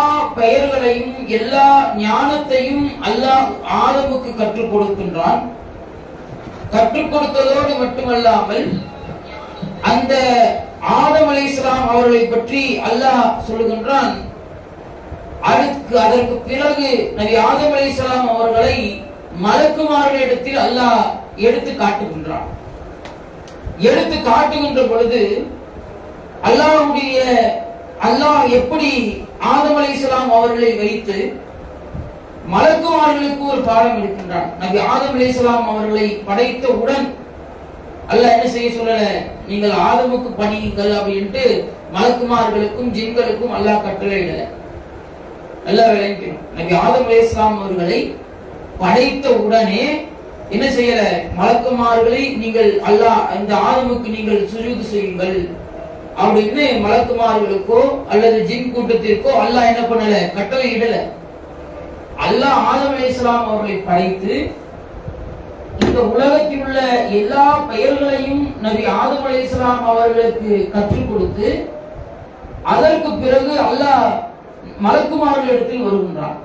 எல்லா பெயர்களையும் எல்லா ஞானத்தையும் அல்லாஹ் ஆதமுக்கு கற்றுக் கொடுக்கின்றான். கற்றுக் கொடுத்ததோடு மட்டுமல்லாமல் அந்த ஆதம் அலைஹிஸ்ஸலாம் அவர்களை பற்றி அல்லாஹ் சொல்லுகின்றான். அதற்கு அதற்கு பிறகு நபி ஆதம் அலைஹிஸ்ஸலாம் அவர்களை மலக்குமார்களிடத்தில் அல்லாஹ் எடுத்து காட்டுகின்றான். எடுத்து காட்டுகின்ற பொழுது அல்லாஹுடைய அல்லாஹ் எப்படி ஆதம் அலைஹிஸ்ஸலாம் அவர்களை வைத்து மலக்குமார்களுக்கு ஒரு பாடம் இருக்கின்றான் நபி ஆதம் அலைஹிஸ்ஸலாம் அவர்களை படைத்தவுடன் அல்ல என்ன செய்ய சொல்லல நீங்கள் ஆதமுக்கு பணியுங்கள் அப்படின்ட்டு மலக்குமார்களுக்கும் ஜின்களுக்கும் அல்லாஹ் கட்டளையிடல நல்லா விளங்கிக்கணும். நபி ஆதம் அலைஹிஸ்ஸலாம் அவர்களை படைத்த உடனே என்ன செய்யல மலக்குமார்களை நீங்கள் அல்லாஹ் இந்த ஆதமுக்கு நீங்கள் சுஜூது செய்யுங்கள். அப்படின்னு மலக்குமார்களுக்கோ அல்லது ஜின் கூட்டத்திற்கோ அல்லாஹ் என்ன பண்ணல? கட்டளை இடல. அல்லாஹ் ஆதம் இஸ்லாம் அவர்களை படைத்து இந்த உலகத்தில் உள்ள எல்லா பெயர்களையும் நபி ஆதம் அலைஹிஸ்ஸலாம் அவர்களுக்கு கற்றுக் கொடுத்து அதற்கு பிறகு அல்லாஹ் மலக்குமார்களிடத்தில் வருகின்றான்.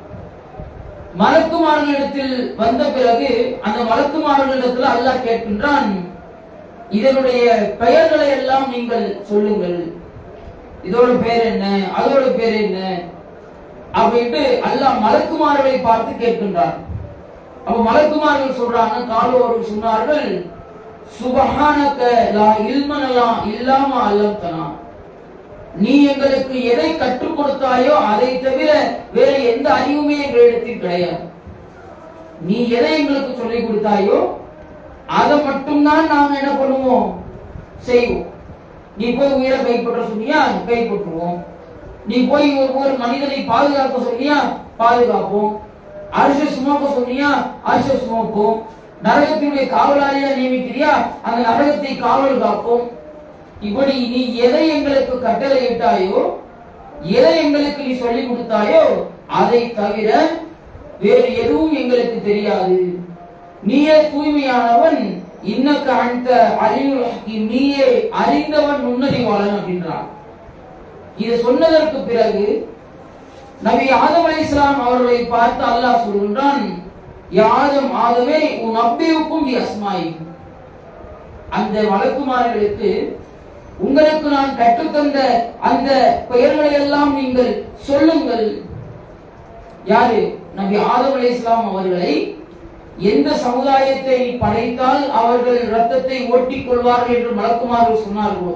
மலக்குமார்களிடத்தில் வந்த பிறகு அந்த மலக்குமார்களிடத்தில் அல்லாஹ் கேட்கின்றான் இதனுடைய பெயர்களை எல்லாம் நீங்கள் சொல்லுங்கள். இதோட பேர் என்ன? அதோட பேர் என்ன? அப்படின்ட்டு அல்லாஹ் மலக்குமார்களை பார்த்து கேட்கின்றார். அப்ப மலக்குமார்கள் சொல்றாங்க காலோர்கள் சொன்னார்கள் சுபஹானக லா இல்மனலா இல்லாம அல்லம்தனா. நீ எங்களுக்கு எதை கற்றுக் கொடுத்தாயோ அதை தவிர வேற எந்த அறிவுமே எங்களிடத்தில் கிடையாது. நீ எதை எங்களுக்கு சொல்லிக் கொடுத்தாயோ அதை மட்டும்தான் நாங்க என்ன பண்ணுவோம்? செய்வோம். நீ போய் உயிரை கைப்பற்ற சொன்னியா? கைப்பற்றுவோம் நீ போய் ஒரு மனிதனை பாதுகாக்க சொன்னியா? பாதுகாப்போம். அரிச சுமக்க சொன்னியா? அரிச சுமப்போம் நரகத்தினுடைய காவலாளியா நியமிக்கிறியா? அந்த நரகத்தை காவல் காப்போம். இப்படி நீ எதை எங்களுக்கு கட்டளை இட்டாயோ எதை எங்களுக்கு நீ சொல்லி கொடுத்தாயோ அதை தவிர வேறு எதுவும் எங்களுக்கு தெரியாது. நீயே தூய்மையானவன் இன்னக்கு அந்த அறிவு நீயே அறிந்தவன் நுண்ணறிவாளன் அப்படின்றான் இதை சொன்னதற்கு பிறகு நபி ஆதம் அலைஹிஸ்ஸலாம் அவர்களை பார்த்து அல்லாஹ் சொல்கின்றான் யாரும் ஆகவே ஆதமே உன் அப்பியுக்கும் அஸ்மாயி அந்த வழக்குமார்களுக்கு உங்களுக்கு நான் கற்றுத்தந்த அந்த பெயர்களை எல்லாம் நீங்கள் சொல்லுங்கள். யாரு? நபி ஆதம் அலைஹிஸ்ஸலாம் அவர்களை எந்த சமுதாயத்தை படைத்தால் அவர்கள் ரத்தத்தை ஓட்டிக் கொள்வார்கள் என்று மலக்குமார்கள் சொன்னார்களோ?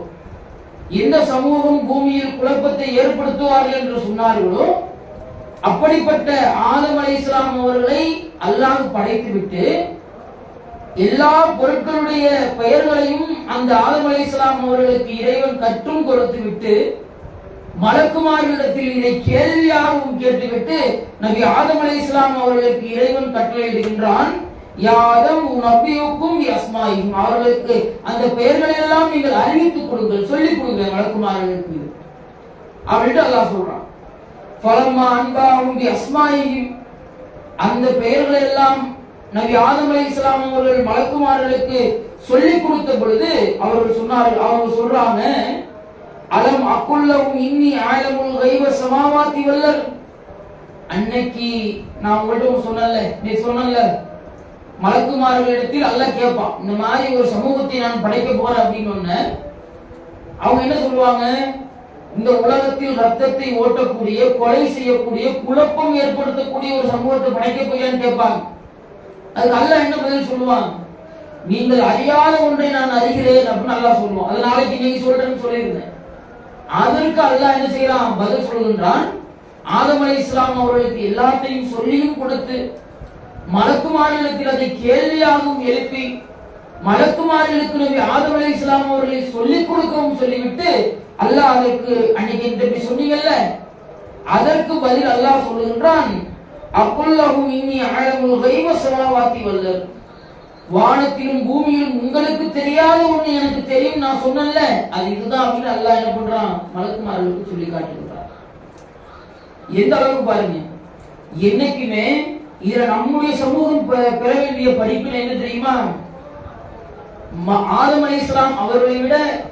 எந்த சமூகம் பூமியில் குழப்பத்தை ஏற்படுத்துவார்கள் என்று சொன்னார்களோ? அப்படிப்பட்ட ஆதம் அலைஹிஸ்ஸலாம் அவர்களை அல்லாஹ் படைத்துவிட்டு எல்லா பொருட்களுடைய பெயர்களையும் அந்த ஆதம் அலைஹிஸ்ஸலாம் அவர்களுக்கு இறைவன் கற்றும் கொடுத்து விட்டு மலக்குமாரிடத்தில் இதை கேள்வியாகவும் கேட்டுவிட்டு நபி ஆதம் இஸ்லாம் அவர்களுக்கு இறைவன் கட்டளையிடுகின்றான் யாதம் உன் அப்பியுக்கும் அஸ்மாயும் அவர்களுக்கு அந்த பெயர்களை எல்லாம் நீங்கள் அறிவித்துக் கொடுங்கள் சொல்லிக் கொடுங்கள் மலக்குமார்களுக்கு. அப்படின்ட்டு அல்லாஹ் சொல்றான். ஃபலம்மா அன்பாவும் அஸ்மாயும் அந்த பெயர்களை எல்லாம் நபி ஆதம் அலைஹிஸ்ஸலாம் அவர்கள் மலக்குமார்களுக்கு சொல்லிக் கொடுத்த பொழுது அவர்கள் சொன்னார்கள் அவங்க சொல்றாங்க அலம் அக்குள்ளவும் இன்னி ஆயலமுல் கைவ சமாவாத்தி வல்லர். அன்னைக்கு நான் உங்கள்கிட்ட சொன்னல நீ சொன்னல மலக்குமார்களிடத்தில் அல்லாஹ் கேட்பான் இந்த மாதிரி ஒரு சமூகத்தை நான் படைக்க போறேன் அப்படின்னு ஒண்ணு அவங்க என்ன சொல்லுவாங்க? இந்த உலகத்தில் ரத்தத்தை ஓட்டக்கூடிய கொலை செய்யக்கூடிய குழப்பம் ஏற்படுத்தக்கூடிய ஒரு சமூகத்தை படைக்க போறியான்னு கேட்பாங்க. அதுக்கு அல்ல என்ன பதில் சொல்லுவான்? நீங்கள் அறியாத ஒன்றை நான் அறிகிறேன் அப்படின்னு நல்லா சொல்லுவோம் அது நாளைக்கு நீங்க சொல்றேன்னு சொல்லியிருந்தேன். அதற்கு அல்லாஹ் என்ன செய்யலாம் பதில் சொல்கின்றான். ஆதம் அலி இஸ்லாம் அவர்களுக்கு எல்லாத்தையும் சொல்லியும் கொடுத்து மலக்குமாரிடத்தில் அதை கேள்வியாகவும் எழுப்பி மலக்குமார்களுக்கு நபி ஆதம் அலி இஸ்லாம் அவர்களை சொல்லிக் கொடுக்கவும் சொல்லிவிட்டு அல்லாஹ் அதற்கு அன்னைக்கு இன்றைக்கு சொன்னீங்கல்ல அதற்கு பதில் அல்லாஹ் சொல்லுகின்றான் அக்குல்லஹும் இன்னி ஆழமுல் கைவ சமாவாத்தி வல்லர் வானத்திலும் பூமியிலும் உங்களுக்கு தெரியாத ஒண்ணு எனக்கு தெரியும் நான் சொன்னேன்ல. அது இதுதான் அப்படின்னு அல்லா என்ன பண்றான்? மலக்குமார்களுக்கு சொல்லி காட்டுகிறான் எந்த அளவுக்கு பாருங்க. என்னைக்குமே இதுல நம்முடைய சமூகம் பெ- பெற வேண்டிய படிப்பில் என்ன தெரியுமா? ம- அலி இஸ்லாம் அவர்களை விட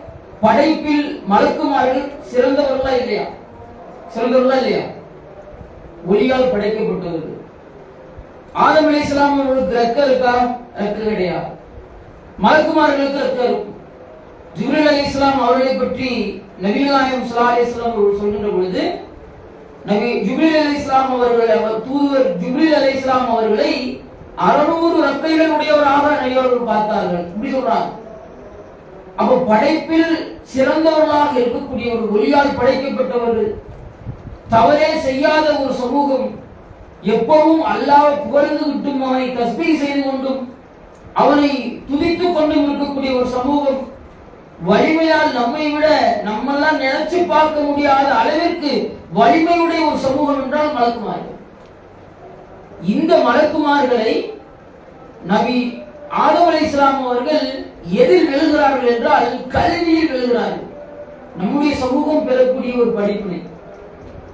படைப்பில் மலக்குமார்கள் சிறந்தவர்களா இல்லையா? சிறந்தவர்களா இல்லையா? ஒளியால் படைக்கப்பட்டவர்கள். ஆதம் அலி இஸ்லாம் அவர்களுக்கு ரெக்க இருக்கா ரெக்க கிடையாது. மலக்குமார்களுக்கு ரெக்க இருக்கும் ஜிப்ரீல் அலி இஸ்லாம் அவர்களை பற்றி நபீல் நாயம் சலா அலி இஸ்லாம் அவர்கள் சொல்கின்ற பொழுது நபி ஜிப்ரில் அலி இஸ்லாம் அவர்கள் அவர் தூதுவர் ஜிப்ரில் அலி இஸ்லாம் அவர்களை அறுநூறு ரக்கைகள் உடையவராக நடிகர்கள் பார்த்தார்கள். இப்படி சொல்றாங்க. அப்ப படைப்பில் சிறந்தவர்களாக இருக்கக்கூடிய ஒரு ஒளியால் படைக்கப்பட்டவர்கள் தவறே செய்யாத ஒரு சமூகம் எப்பவும் அல்லாஹ் புகழ்ந்து விட்டும் அவனை தஸ்பீ செய்து கொண்டும் அவனை துதித்துக் கொண்டும் இருக்கக்கூடிய ஒரு சமூகம் வலிமையால் நம்மை விட நம்மெல்லாம் நினைச்சு பார்க்க முடியாத அளவிற்கு வலிமையுடைய ஒரு சமூகம் என்றால் மலக்குமார்கள். இந்த மலக்குமார்களை நபி ஆதம் அலி இஸ்லாம் அவர்கள் எதில் விழுகிறார்கள் என்றால் கல்வியில் விழுகிறார்கள் நம்முடைய சமூகம் பெறக்கூடிய ஒரு படிப்பினை.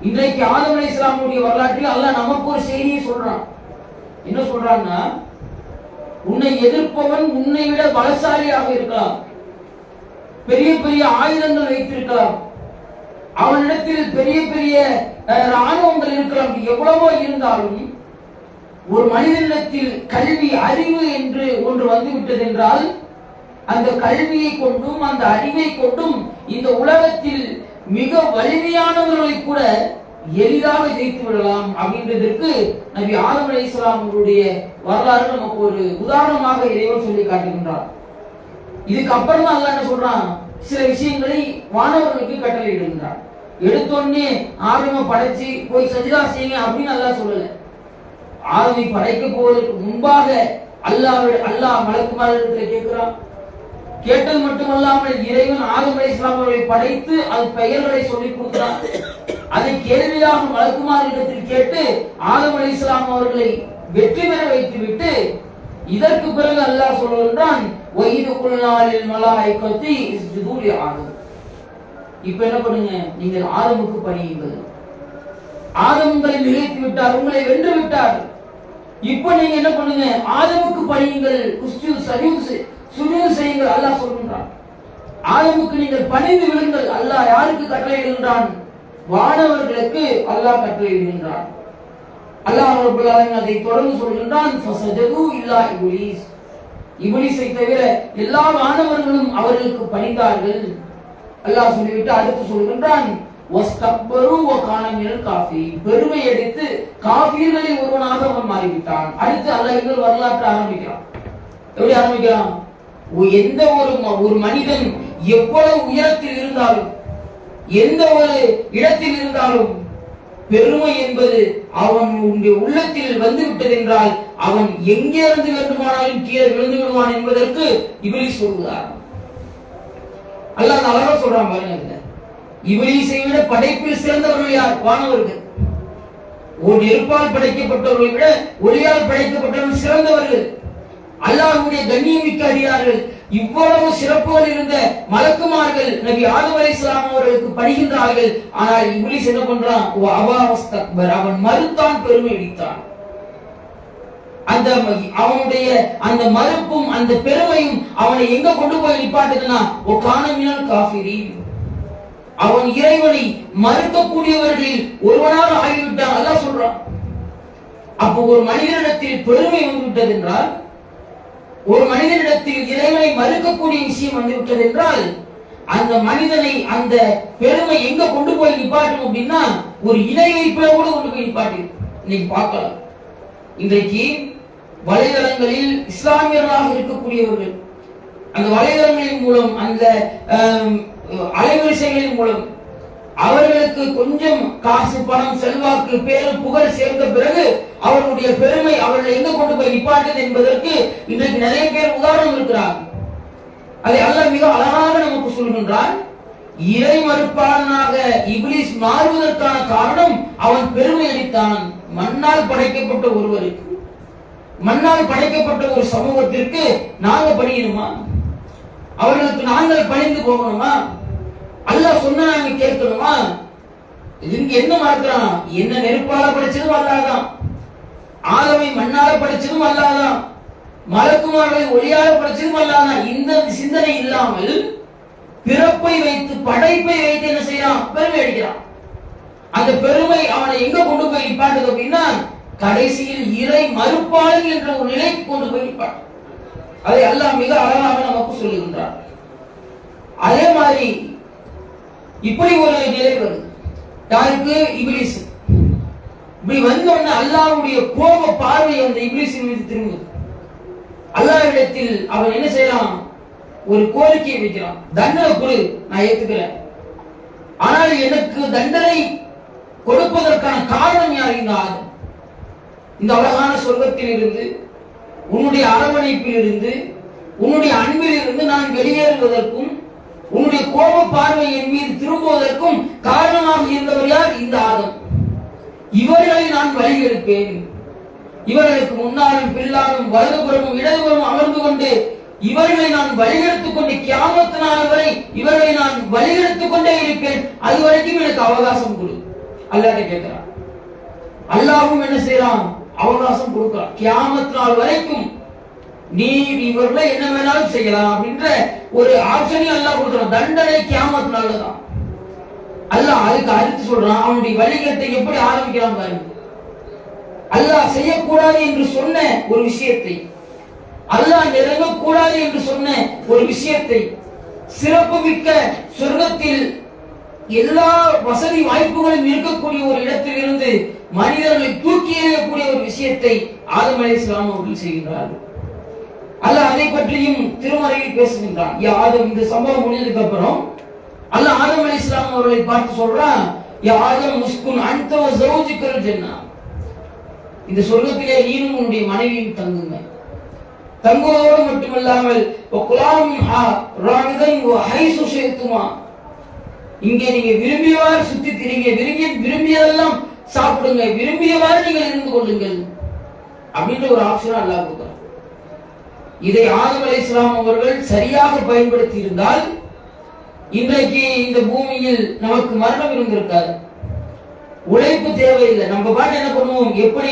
இன்றைக்கு ஆதம் அலி இஸ்லாமுடைய வரலாற்றில் அல்ல நமக்கு ஒரு செய்தியை சொல்றான். என்ன சொல்றான்னா உன்னை எதிர்ப்பவன் உன்னை விட பலசாலியாக இருக்கலாம். பெரிய பெரிய ஆயுதங்கள் வைத்திருக்கலாம். அவனிடத்தில் பெரிய பெரிய ராணுவங்கள் இருக்கலாம். எவ்வளவோ இருந்தாலும் ஒரு மனிதனிடத்தில் கல்வி அறிவு என்று ஒன்று வந்துவிட்டது என்றால் அந்த கல்வியை கொண்டும் அந்த அறிவை கொண்டும் இந்த உலகத்தில் மிக வலிமையானவர்களை கூட எளிதாக ஜெயித்து விடலாம் அப்படின்றதற்கு நபி ஆதம் அலை அவர்களுடைய வரலாறு நமக்கு ஒரு உதாரணமாக இறைவன் சொல்லி காட்டுகின்றார். இதுக்கு அல்ல என்ன சொல்றான்? சில விஷயங்களை வானவர்களுக்கு கட்டளையிடுகின்றார். எடுத்தோடனே ஆதம படைச்சு போய் சஜிதா செய்யுங்க அப்படின்னு அல்லாஹ் சொல்லல. ஆதமை படைக்க போவதற்கு முன்பாக அல்லாஹ் அல்லாஹ் மலக்குமாரிடத்தில் கேட்கிறான். கேட்டது மட்டுமல்லாமல் இறைவன் ஆதம் அலை அவர்களை படைத்து அது பெயர்களை சொல்லிக் கொடுக்கிறான் அதை கேள்வியாக இடத்தில் கேட்டு ஆதம் அலை அவர்களை வெற்றி பெற வைத்துவிட்டு இதற்கு பிறகு அல்லாஹ் சொல்லுகின்றான் ஒய்து குல்நாளில் மலாய்கத்தி இஸ்ஜுதூலி ஆதம். இப்ப என்ன பண்ணுங்க? நீங்கள் ஆதமுக்கு பணியுங்கள். ஆதம் உங்களை மிகைத்து விட்டார் உங்களை வென்று விட்டார். இப்ப நீங்க என்ன பண்ணுங்க? ஆதமுக்கு பணியுங்கள் குஸ்டியூ சரியூஸ் சுஜூஸ் செய்யுங்கள் அல்லாஹ் சொல்கின்றான். ஆதமுக்கு நீங்கள் பணிந்து விடுங்கள் அல்லாஹ் யாருக்கு கட்டளையிடுகின்றான் வானவர்களுக்கு அல்லாஹ் கட்டளையிடுகின்றான் அல்லாஹ் ரப்பல் அதை தொடர்ந்து சொல்கின்றான் ஃபஸஜது இல்லா இப்லீஸ். இப்லீஸை தவிர எல்லா வானவர்களும் அவர்களுக்கு பணிந்தார்கள். அல்லாஹ் சொல்லிவிட்டு அடுத்து சொல்கின்றான் காஃபி பெருமை அடித்து காஃபிர்களில் ஒருவனாக அவன் மாறிவிட்டான். அடுத்து அல்லாஹ் வரலாற்று வரலாற்றை ஆரம்பிக்கிறான். எப்படி ஆரம்பிக்கிறான்? எந்த ஒரு ஒரு மனிதன் எவ்வளவு உயரத்தில் இருந்தாலும் எந்த ஒரு இடத்தில் இருந்தாலும் பெருமை என்பது அவன் உன்னுடைய உள்ளத்தில் வந்து விட்டது என்றால் அவன் எங்கே இருந்து வேண்டுமானாலும் கீழே விழுந்து விடுவான் என்பதற்கு இவளி சொல்கிறார் அல்லாஹ் அழகா சொல்றான் பாருங்க இதுல விட படைப்பில் சிறந்தவர்கள் யார்? வானவர்கள். ஒரு நெருப்பால் படைக்கப்பட்டவர்களை விட ஒளியால் படைக்கப்பட்டவர்கள் சிறந்தவர்கள். அல்லாஹுடைய கண்ணியமிக்க அறியார்கள் இவ்வளவு சிறப்புகள் இருந்த மலக்குமார்கள் நபி ஆதம் அலைஹிஸ்ஸலாம் அவர்களுக்கு பணிகின்றார்கள். ஆனால் இங்கிலீஷ் என்ன பண்றான்? "வ அவன் மறுத்தான் பெருமை அடித்தான். அந்த அவனுடைய அந்த மறுப்பும் அந்த பெருமையும் அவனை எங்க கொண்டு போய் நிப்பாட்டுதுன்னா ஓ காணமினால் காஃபிரி அவன் இறைவனை மறுக்கக்கூடியவர்களில் ஒருவனாக ஆகிவிட்டான். அல்லாஹ் சொல்றான். அப்போ ஒரு மனிதனிடத்தில் பெருமை வந்துவிட்டது என்றால் ஒரு மனிதனிடத்தில் இறைவனை மறுக்கக்கூடிய விஷயம் வந்துவிட்டது என்றால் அந்த மனிதனை அந்த பெருமை எங்க கொண்டு போய் நிப்பாட்டும் அப்படின்னா ஒரு இணை வைப்பில கூட கொண்டு போய் நிப்பாட்டி இன்னைக்கு பார்க்கலாம். இன்றைக்கு வலைதளங்களில் இஸ்லாமியர்களாக இருக்கக்கூடியவர்கள் அந்த வலைதளங்களின் மூலம் அந்த அலைவரிசைகளின் மூலம் அவர்களுக்கு கொஞ்சம் காசு பணம் செல்வாக்கு பேர் புகழ் சேர்ந்த பிறகு அவர்களுடைய பெருமை அவர்களை எங்க கொண்டு போய் நிப்பாட்டது என்பதற்கு இன்றைக்கு நிறைய பேர் உதாரணம் இருக்கிறார்கள் அதை அல்ல மிக அழகாக நமக்கு சொல்கின்றான். இறை மறுப்பாளனாக இபிலிஸ் மாறுவதற்கான காரணம் அவன் பெருமை அளித்தான். மண்ணால் படைக்கப்பட்ட ஒருவருக்கு மண்ணால் படைக்கப்பட்ட ஒரு சமூகத்திற்கு நாங்க பணியணுமா? அவர்களுக்கு நாங்கள் பணிந்து போகணுமா? அல்லாஹ் சொன்னா நாங்க கேட்கணுமா? இதுக்கு என்ன மறக்கிறான் என்ன நெருப்பால படைச்சதும் அல்லாதான் ஆதமை மண்ணால படைச்சதும் அல்லாதான் மலக்குமார்களை ஒளியால படைச்சதும் அல்லாதான் இந்த சிந்தனை இல்லாமல் பிறப்பை வைத்து படைப்பை வைத்து என்ன செய்யறான்? பெருமை அடிக்கிறான். அந்த பெருமை அவனை எங்க கொண்டு போய் நிப்பாட்டுது அப்படின்னா கடைசியில் இறை மறுப்பாளன் என்ற ஒரு நிலைக்கு கொண்டு போயிருப்பார் அதை அல்லாஹ் மிக அழகாக நமக்கு சொல்லுகின்றார் அதே மாதிரி இப்படி ஒரு நிலை வருது யாருக்கு? இபிலிஸ். இப்படி வந்தோடனே அல்லாவுடைய கோப பார்வை அந்த இபிலிஸின் மீது திரும்புது. அல்லாவிடத்தில் அவன் என்ன செய்யறான் ஒரு கோரிக்கையை வைக்கலாம். தண்டனை கொடு நான் ஏத்துக்கிறேன். ஆனால் எனக்கு தண்டனை கொடுப்பதற்கான காரணம் யார்? இந்த ஆதம். இந்த அழகான சொர்க்கத்தில் இருந்து உன்னுடைய அரவணைப்பில் இருந்து உன்னுடைய அன்பில் இருந்து நான் வெளியேறுவதற்கும் உன்னுடைய கோப பார்வை என் மீது திரும்புவதற்கும் காரணமாக இருந்தவர் யார்? இந்த ஆதம். இவர்களை நான் வழிகெடுப்பேன் இவர்களுக்கு முன்னாலும் பின்னாலும் வலதுபுறமும் இடதுபுறமும் அமர்ந்து கொண்டு இவர்களை நான் வழிகெடுத்துக் கொண்டு கியாமத்து நாள் வரை இவர்களை நான் வழிகெடுத்துக் கொண்டே இருப்பேன். அது வரைக்கும் எனக்கு அவகாசம் கொடு. அல்லாஹ் கேட்கிறான்? அல்லாவும் என்ன செய்யறான்? அவகாசம் கொடுக்கிறான். கியாமத்து நாள் வரைக்கும் நீ இவர்களை என்ன வேணாலும் செய்யலாம் அப்படின்ற ஒரு ஆப்ஷனையும் அல்லாஹ் கொடுக்குறான் தண்டனை கியாமத்து நாள் தான் அல்லாஹ் அதுக்கு அறுத்து சொல்றான் அவனுடைய வணிகத்தை எப்படி ஆரம்பிக்கிறான் பாருங்க. அல்லாஹ் செய்யக்கூடாது என்று சொன்ன ஒரு விஷயத்தை அல்லாஹ் நெருங்கக்கூடாது என்று சொன்ன ஒரு விஷயத்தை சிறப்பு மிக்க சொர்க்கத்தில் எல்லா வசதி வாய்ப்புகளும் இருக்கக்கூடிய ஒரு இடத்தில் இருந்து மனிதர்களை தூக்கி எறியக்கூடிய ஒரு விஷயத்தை ஆதம் அலைஹிஸ்ஸலாம் அவர்கள் செய்கிறார்கள் அல்ல அதை பற்றியும் திருமறையில் பேசுகின்றான். யாதம் இந்த சம்பவம் முடிஞ்சதுக்கு அப்புறம் அல்ல ஆதம் அலைஹிஸ்ஸலாம் அவர்களை பார்த்து சொல்றான் யாதம் முஸ்குன் அன்த வ ஜென்னா. இந்த சொர்க்கத்திலே நீனும் உன்னுடைய மனைவியும் தங்குங்க. தங்குவதோடு மட்டுமல்லாமல் குலாம் ஹைசு ஷேத்துமா இங்கே நீங்க விரும்பியவாறு சுத்தி திரிங்க விரும்பிய விரும்பியதெல்லாம் சாப்பிடுங்க விரும்பியவாறு நீங்கள் இருந்து கொள்ளுங்கள். அப்படின்ற ஒரு ஆப்ஷனா எல்லாம் கொடுக்குறோம் இதை ஆதம் அலைஹிஸ்ஸலாம் அவர்கள் சரியாக பயன்படுத்தி இருந்தால் இன்றைக்கு இந்த பூமியில் நமக்கு மரணம் இருந்திருக்காது. உழைப்பு தேவையில்லை. நம்ம பாட்டு என்ன பண்ணுவோம்? எப்படி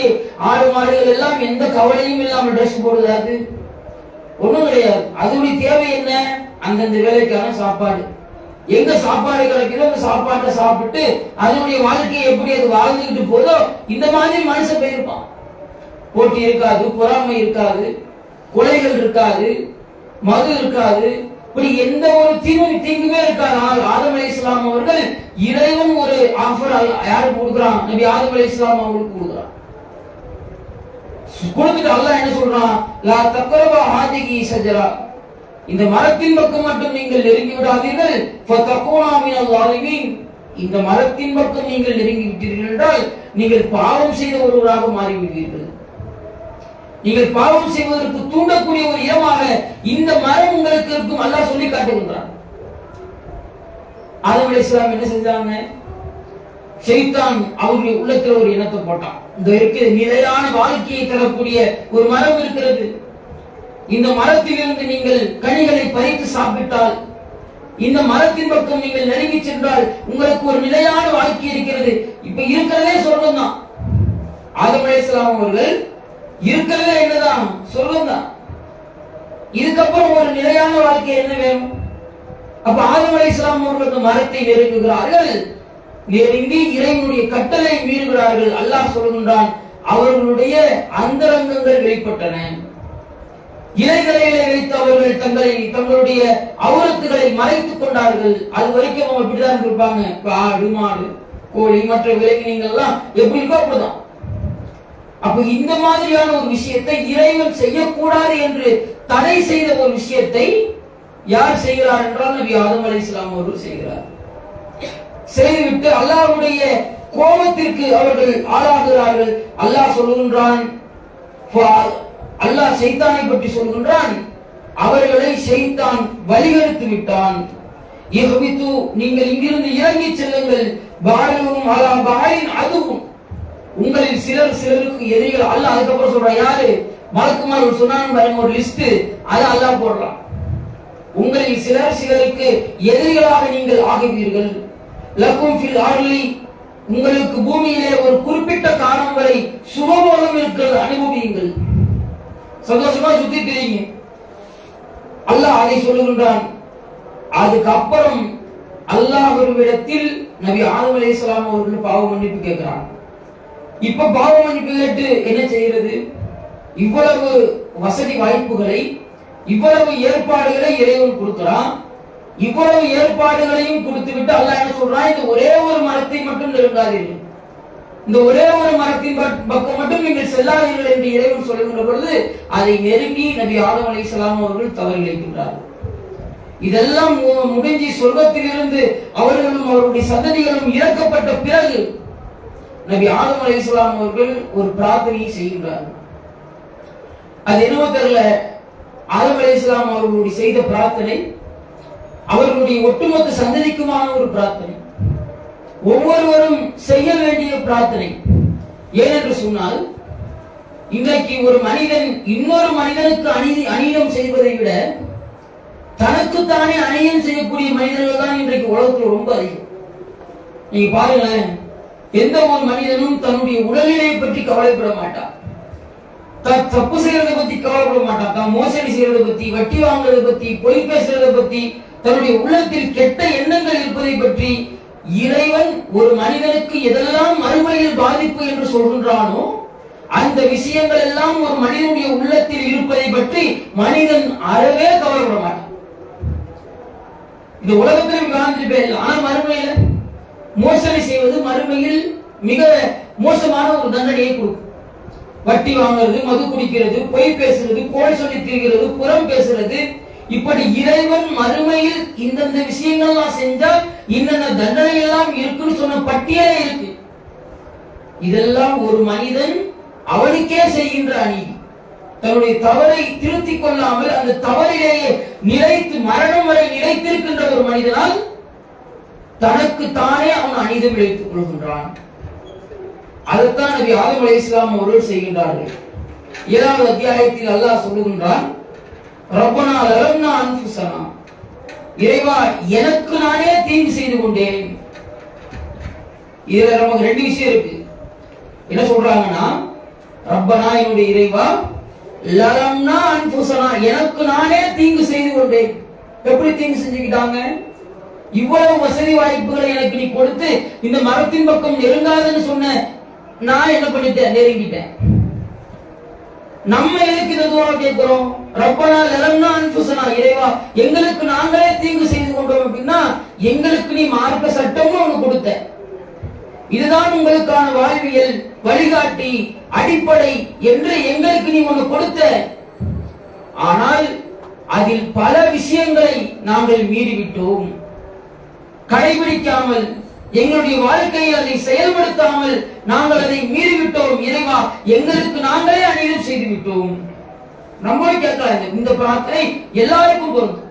ஆடு மாடுகள் எல்லாம் எந்த கவலையும் இல்லாமல் ட்ரெஸ் போடுதாது ஒண்ணும் கிடையாது. அதனுடைய தேவை என்ன? அந்தந்த வேலைக்கான சாப்பாடு. எங்க சாப்பாடு கிடைக்குதோ அந்த சாப்பாட்டை சாப்பிட்டு அதனுடைய வாழ்க்கையை எப்படி அது வாழ்ந்துகிட்டு போதோ இந்த மாதிரி மனுஷன் போயிருப்பான். போட்டி இருக்காது பொறாமை இருக்காது. கொலைகள் இருக்காது மது இருக்காது இப்படி எந்த ஒரு தீமை தீங்குமே இருக்காது. ஆனால் ஆதம் அலி இஸ்லாம் அவர்கள் இறைவன் ஒரு ஆஃபர் யாருக்கு கொடுக்குறான்? நபி ஆதம் அலி இஸ்லாம் அவர்களுக்கு கொடுக்குறான். கொடுத்துட்டு அல்லாஹ் என்ன சொல்றான்? லா தக்கரவா ஹாதிகி சஜரா. இந்த மரத்தின் பக்கம் மட்டும் நீங்கள் நெருங்கி விடாதீர்கள். இந்த மரத்தின் பக்கம் நீங்கள் நெருங்கி விட்டீர்கள் என்றால் நீங்கள் பாவம் செய்த ஒருவராக மாறிவிடுவீர்கள். நீங்கள் பாவம் செய்வதற்கு தூண்டக்கூடிய ஒரு இடமாக இந்த மரம் உங்களுக்கு இருக்கும். அல்லாஹ் சொல்லி காட்டுகின்றான் ஆதம் இஸ்லாம் என்ன செஞ்சாங்க? செய்தான் அவருடைய உள்ளத்துல ஒரு இனத்தை போட்டான். இந்த இருக்கிற நிலையான வாழ்க்கையை தரக்கூடிய ஒரு மரம் இருக்கிறது. இந்த மரத்திலிருந்து நீங்கள் கனிகளை பறித்து சாப்பிட்டால் இந்த மரத்தின் பக்கம் நீங்கள் நெருங்கி சென்றால் உங்களுக்கு ஒரு நிலையான வாழ்க்கை இருக்கிறது. இப்ப இருக்கிறதே சொர்க்கம் தான் ஆதம் அவர்கள் இருக்கிறதே என்னதான்? சொர்க்கம் தான் இதுக்கப்புறம் ஒரு நிலையான வாழ்க்கை என்ன வேணும்? அப்ப ஆதம் அலைஹிஸ்ஸலாம் இஸ்லாம் அவர்களுக்கு மரத்தை நெருங்குகிறார்கள். நெருங்கி இறைவனுடைய கட்டளை மீறுகிறார்கள். அல்லாஹ் சொல்கின்றான் அவர்களுடைய அந்தரங்கங்கள் வெளிப்பட்டன. இலைகளிலே வைத்து அவர்கள் தங்களை தங்களுடைய அவுரத்துகளை மறைத்துக் கொண்டார்கள். அது வரைக்கும் அவங்க இப்படிதான் இருப்பாங்க இப்ப ஆடு மாடு கோழி மற்ற விலங்கினங்கள்லாம் எப்படி இருக்கோ அப்படிதான். அப்ப இந்த மாதிரியான ஒரு விஷயத்தை இறைவன் செய்யக்கூடாது என்று தடை செய்த ஒரு விஷயத்தை யார் செய்கிறார் என்றால் நபி ஆதம் அலைஹிஸ்ஸலாம் அவர்கள் செய்கிறார். செய்துவிட்டு அல்லாஹ்வுடைய கோபத்திற்கு அவர்கள் ஆளாகிறார்கள். அல்லாஹ் சொல்லுகின்றான் அல்லாஹ் சைத்தானை பற்றி சொல்கின்றான் அவர்களை சைத்தான் வழிகெடுத்து விட்டான். நீங்கள் இங்கிருந்து இறங்கி செல்லுங்கள். பாலும் அலா பாலின் அதுவும் உங்களில் சிலர் சிலருக்கு எதிரிகள் அல்ல அதுக்கப்புறம் சொல்றான் யாரு? மலக்குமார் சொன்னாங்க பாருங்க ஒரு லிஸ்ட் அதை அல்லாஹ் போடுறான். உங்களில் சிலர் சிலருக்கு எதிரிகளாக நீங்கள் ஆகுவீர்கள். லக்கும் ஃபில் ஆர்லி உங்களுக்கு பூமியிலே ஒரு குறிப்பிட்ட காலம் வரை சுபபோதம் இருக்கிறது அனுபவியுங்கள். சந்தோஷமா சுத்தி தெரியுங்க அல்லாஹ் அதை சொல்லுகின்றான். அதுக்கப்புறம் அல்லாஹ் ஒருவிடத்தில் நபி ஆதம் இஸ்லாம் அவர்கள் பாவ மன்னிப்பு கேட்கிறான். இப்ப பாவ மன்னிப்பு கேட்டு என்ன செய்யறது இவ்வளவு வசதி வாய்ப்புகளை இவ்வளவு ஏற்பாடுகளை இறைவன் கொடுக்கிறான். இவ்வளவு ஏற்பாடுகளையும் கொடுத்து விட்டு அல்லாஹ் என்ன சொல்றான்? இந்த ஒரே ஒரு மரத்தை மட்டும் நெருங்காதீர்கள். இந்த ஒரே ஒரு மரத்தின் பக்கம் மட்டும் நீங்கள் செல்லாதீர்கள் என்று இறைவன் சொல்லுகின்ற பொழுது அதை நெருங்கி நபி ஆதம் அலைஹிஸ்ஸலாம் அவர்கள் தவறு இதெல்லாம் மு- முடிஞ்சு சொர்க்கத்திலிருந்து அவர்களும் அவருடைய சந்ததிகளும் இறக்கப்பட்ட பிறகு நபி ஆதம் அலைஹிஸ்ஸலாம் அவர்கள் ஒரு பிரார்த்தனையை செய்கின்றார்கள் அது என்னவோ தெரியல ஆதம் அலைஹிஸ்ஸலாம் அவர்களுடைய செய்த பிரார்த்தனை அவர்களுடைய ஒட்டுமொத்த சந்ததிக்குமான ஒரு பிரார்த்தனை. ஒவ்வொருவரும் செய்ய வேண்டிய பிரார்த்தனை. ஏனென்று சொன்னால் இன்றைக்கு ஒரு மனிதன் இன்னொரு மனிதனுக்கு அணி அநீதம் செய்வதை விட தனக்குத்தானே அணியம் செய்யக்கூடிய மனிதர்கள் தான் இன்றைக்கு உலகத்தில் ரொம்ப அதிகம். நீங்க பாருங்களேன் எந்த ஒரு மனிதனும் தன்னுடைய உடல்நிலையை பற்றி கவலைப்பட மாட்டான். தான் தப்பு செய்யறதை பத்தி கவலைப்பட மாட்டான். தான் மோசடி செய்யறதை பத்தி வட்டி வாங்குறதை பத்தி பொய் பேசுறதை பத்தி தன்னுடைய உள்ளத்தில் கெட்ட எண்ணங்கள் இருப்பதை பற்றி இறைவன் ஒரு மனிதனுக்கு எதெல்லாம் மறுமையில் பாதிப்பு என்று சொல்கின்றானோ அந்த விஷயங்கள் எல்லாம் ஒரு மனிதனுடைய உள்ளத்தில் இருப்பதை பற்றி மனிதன் அறவே கவலைப்பட மாட்டான். இந்த உலகத்திலும் காந்திருப்பேன் போயிடலாம். ஆனா மறுமையில மோசடி செய்வது மறுமையில் மிக மோசமான ஒரு தண்டனையை கொடுக்கும். வட்டி வாங்குறது மது குடிக்கிறது பொய் பேசுறது கோல் சொல்லி திரிகிறது புறம் பேசுறது இப்படி இறைவன் மறுமையில் இந்தந்த விஷயங்கள்லாம் செஞ்சா இந்தந்த தண்டனை எல்லாம் இருக்குன்னு சொன்ன பட்டியலே இருக்கு. இதெல்லாம் ஒரு மனிதன் அவனுக்கே செய்கின்ற அநீதி. தன்னுடைய தவறை திருத்திக் கொள்ளாமல் அந்த தவறிலேயே நிலைத்து மரணம் வரை நிலைத்திருக்கின்ற ஒரு மனிதனால் தனக்கு தானே அவன் அநீதம் இழைத்துக் கொள்கின்றான். அதைத்தான் நபி ஆதம் அலி இஸ்லாம் அவர்கள் செய்கின்றார்கள். ஏழாவது அத்தியாயத்தில் அல்லாஹ் சொல்லுகின்றான் ரப்பனா லலம்னா அன்புசனா இறைவா எனக்கு நானே தீங்கு செய்து கொண்டேன். இதுல நமக்கு ரெண்டு விஷயம் இருக்கு. என்ன சொல்றாங்கன்னா ரப்பனா என்னுடைய இறைவா லலம்னா அன்புசனா எனக்கு நானே தீங்கு செய்து கொண்டேன். எப்படி தீங்கு செஞ்சுக்கிட்டாங்க? இவ்வளவு வசதி வாய்ப்புகளை எனக்கு நீ கொடுத்து இந்த மரத்தின் பக்கம் நெருங்காதுன்னு சொன்ன நான் என்ன பண்ணிட்டேன்? நெருங்கிட்டேன். நம்ம எதுக்கு இந்த தூரம் கேட்கிறோம்? ரப்பனா லலம்னா அன்புசனா இறைவா எங்களுக்கு நாங்களே தீங்கு செய்து கொண்டோம் அப்படின்னா எங்களுக்கு நீ மார்க்க சட்டமும் அவங்க கொடுத்த. இதுதான் உங்களுக்கான வாழ்வியல் வழிகாட்டி அடிப்படை என்று எங்களுக்கு நீ ஒண்ணு கொடுத்த. ஆனால் அதில் பல விஷயங்களை நாங்கள் மீறிவிட்டோம். கடைபிடிக்காமல் எங்களுடைய வாழ்க்கையை அதை செயல்படுத்தாமல் நாங்கள் அதை மீறிவிட்டோம். இறைவா எங்களுக்கு நாங்களே அநீதம் செய்து விட்டோம் நம்மளும் கேட்கலாம் இந்த- பிரார்த்தனை எல்லாருக்கும் பொருந்தும்.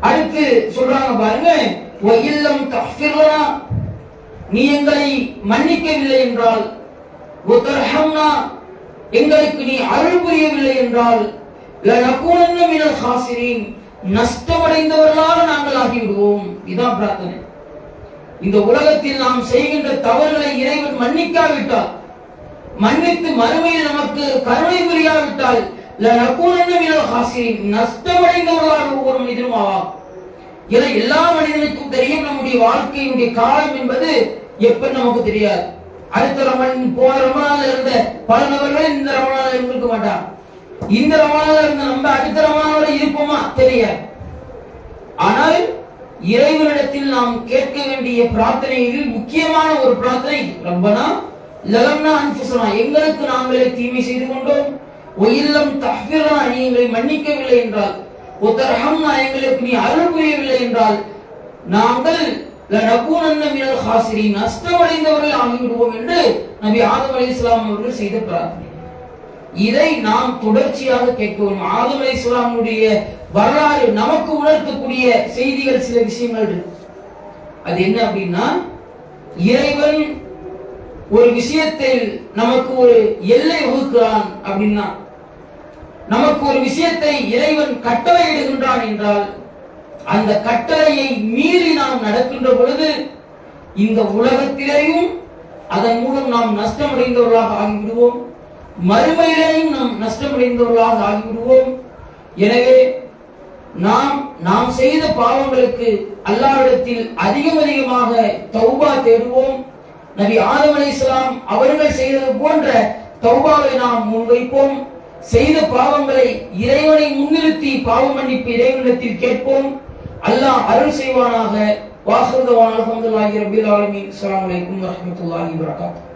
அடுத்து சொல்றாங்க பாருங்க "வ இல்லம் தஃபிர்லனா நீ எங்களை மன்னிக்கவில்லை என்றால் ஒத்தர்ஹம்னா எங்களுக்கு நீ அருள் புரியவில்லை என்றால் லனகுனன்ன மினல் ஹாசிரீன் நஷ்டமடைந்தவர்களாக நாங்கள் ஆகிவிடுவோம். இதான் பிரார்த்தனை. இந்த உலகத்தில் நாம் செய்கின்ற தவறுகளை இறைவன் மன்னிக்காவிட்டால் மன்னித்து மறுமையில் நமக்கு கருணை புரியாவிட்டால் லனகூனன்ன நஷ்டமடைந்தவர்களாக ஒவ்வொரு மனிதனும் ஆவார். இதை எல்லா மனிதனுக்கும் தெரியும். நம்முடைய வாழ்க்கையினுடைய காலம் என்பது எப்ப நமக்கு தெரியாது. அடுத்த ரமன் போன ரமணால இருந்த பல நபர்கள் இந்த ரமணால இருந்திருக்க மாட்டான் இந்த ரமணால இருந்த நம்ம அடுத்த இருப்போமா? தெரிய. ஆனால் இறைவனிடத்தில் நாம் கேட்க வேண்டிய பிரார்த்தனையில் முக்கியமான ஒரு பிரார்த்தனை ரப்பனா லலம்னா அன்புசனா எங்களுக்கு நாங்களே தீமை செய்து கொண்டோம். ஒயில்லம் தஹ்விரா நீ எங்களை மன்னிக்கவில்லை என்றால். ஒத்தரஹம்னா எங்களுக்கு நீ அருள் புரியவில்லை என்றால். நாங்கள் லனகூனன்ன மினல் ஹாசிரின். நஷ்டமடைந்தவர்கள் ஆகிவிடுவோம் என்று நபி ஆதம் அலைஹிஸ்ஸலாம் அவர்கள் செய்த பிரார்த்தனை. இதை நாம் தொடர்ச்சியாக கேட்கவும் ஆதம் அலைஹிஸ்ஸலாமுடைய வரலாறு நமக்கு உணர்த்தக்கூடிய செய்திகள் சில விஷயங்கள் அது என்ன அப்படின்னா இறைவன் ஒரு விஷயத்தில் நமக்கு ஒரு எல்லை வகுக்கிறான் அப்படின்னா நமக்கு ஒரு விஷயத்தை இறைவன் கட்டளையிடுகின்றான் என்றால் அந்த கட்டளையை மீறி நாம் நடக்கின்ற பொழுது இந்த உலகத்திலேயும் அதன் மூலம் நாம் நஷ்டமடைந்தவர்களாக ஆகிவிடுவோம். மறுமையிலேயும் நாம் நஷ்டமடைந்தவர்களாக ஆகிவிடுவோம். எனவே நாம் நாம் செய்த பாவங்களுக்கு அல்லாவிடத்தில் அதிகம் அதிகமாக தௌபா தேடுவோம். நபி ஆதம் அலைஹிஸ்ஸலாம் அவர்கள் செய்தது போன்ற தௌபாவை நாம் முன்வைப்போம். செய்த பாவங்களை இறைவனை முன்னிறுத்தி பாவ மன்னிப்பு இறைவனிடத்தில் கேட்போம். அல்லாஹ் அருள் செய்வானாக. வாசுதவான அலமதுல்லாஹி ரபில் ஆலமீன். அஸ்லாம் அலைக்கும் வரமத்துல்லாஹி வரகாத்து